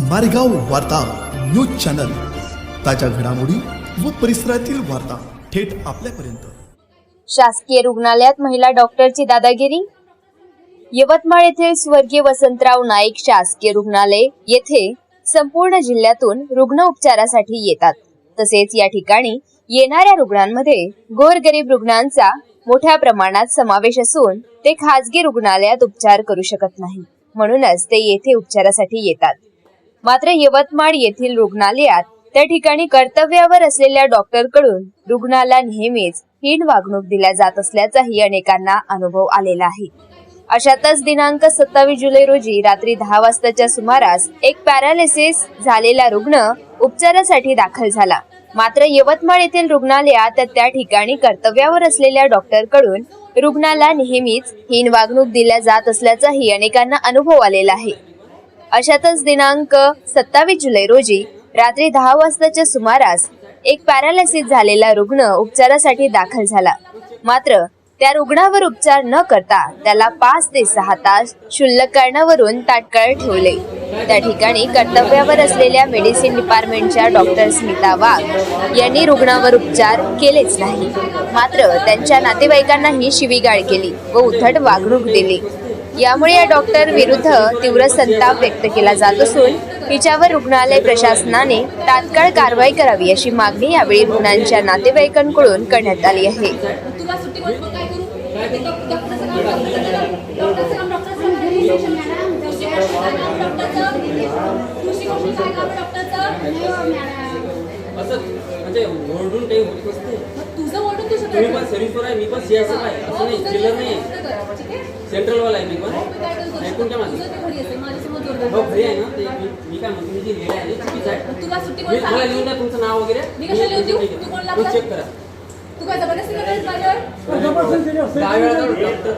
मारेगाव वार्ता news channel. ताज्या घडामोडी व परिसरातील वार्ता थेट आपल्यापर्यंत. शासकीय रुग्णालयात महिला डॉक्टरची दादागिरी? यवतमाळ येथील स्वर्गीय वसंतराव नाईक शासकीय रुग्णालय येथे संपूर्ण जिल्ह्यातून रुग्ण उपचारासाठी येतात. तसेच या ठिकाणी येणाऱ्या रुग्णांमध्ये गोरगरीब रुग्णांचा मोठ्या प्रमाणात समावेश असून ते खासगी रुग्णालयात उपचार करू शकत नाही म्हणूनच ते येथे उपचारासाठी येतात. मात्र यवतमाळ येथील रुग्णालयात त्या ठिकाणी कर्तव्यावर असलेल्या डॉक्टरकडून रुग्णाला नेहमीच हीन वागणूक दिल्या जात असल्याचाही अनेकांना अनुभव आलेला आहे. अशातच दिनांक सत्तावीस जुलै रोजी रात्री दहा वाजताच्या सुमारास एक पॅरालिसिस झालेला रुग्ण उपचारासाठी दाखल झाला. मात्र यवतमाळ येथील रुग्णालयात त्या ठिकाणी कर्तव्यावर असलेल्या डॉक्टरकडून रुग्णाला नेहमीच हीन वागणूक दिल्या जात असल्याचाही अनेकांना अनुभव आलेला आहे. अशातच दिनांक सत्तावीस जुलै रोजी रात्री दहा वाजताच्या सुमारास एक पॅरालिसिस झालेला रुग्ण उपचारासाठी दाखल झाला. मात्र त्या रुग्णावर उपचार न करता त्याला पाच ते सहा तास शुल्लक कारणावरून तात्काळ ठेवले. त्या ठिकाणी कर्तव्यावर असलेल्या मेडिसिन डिपार्टमेंटच्या डॉक्टर स्मिता वाघ यांनी रुग्णावर उपचार केलेच नाही. मात्र त्यांच्या नातेवाईकांनाही शिवीगाळ केली व उथट वागणूक दिली. यामुळे या डॉक्टर विरुद्ध तीव्र संताप व्यक्त केला जात असून हिच्यावर रुग्णालय प्रशासनाने तात्काळ कारवाई करावी अशी मागणी यावेळी रुग्णांच्या नातेवाईकांकडून करण्यात आली आहे. म्हणजे तुझं मी पण सीएसएफ आहे. असं नाही चिल्लर नाही आहे. ठीक आहे? सेंट्रलवाला आहे मी पण. मी काय करू ऐकून घ्या माझं तुझं ते घरी असेल माझ्यासमोर हो जोरदार घरी आहे ना? ते मी मी काय म्हणतो मी जी लिहिलं आहे ते चुकीचं आहे. तुला सुट्टी मी कोण मला लिहून द्या तुमचं नाव वगैरे. मी कशाला लिहून देऊ? तू कोण लागला? चेक करा. तू काय जबरदस्ती करणार माझ्यावर? दहा वेळा तर डॉक्टर.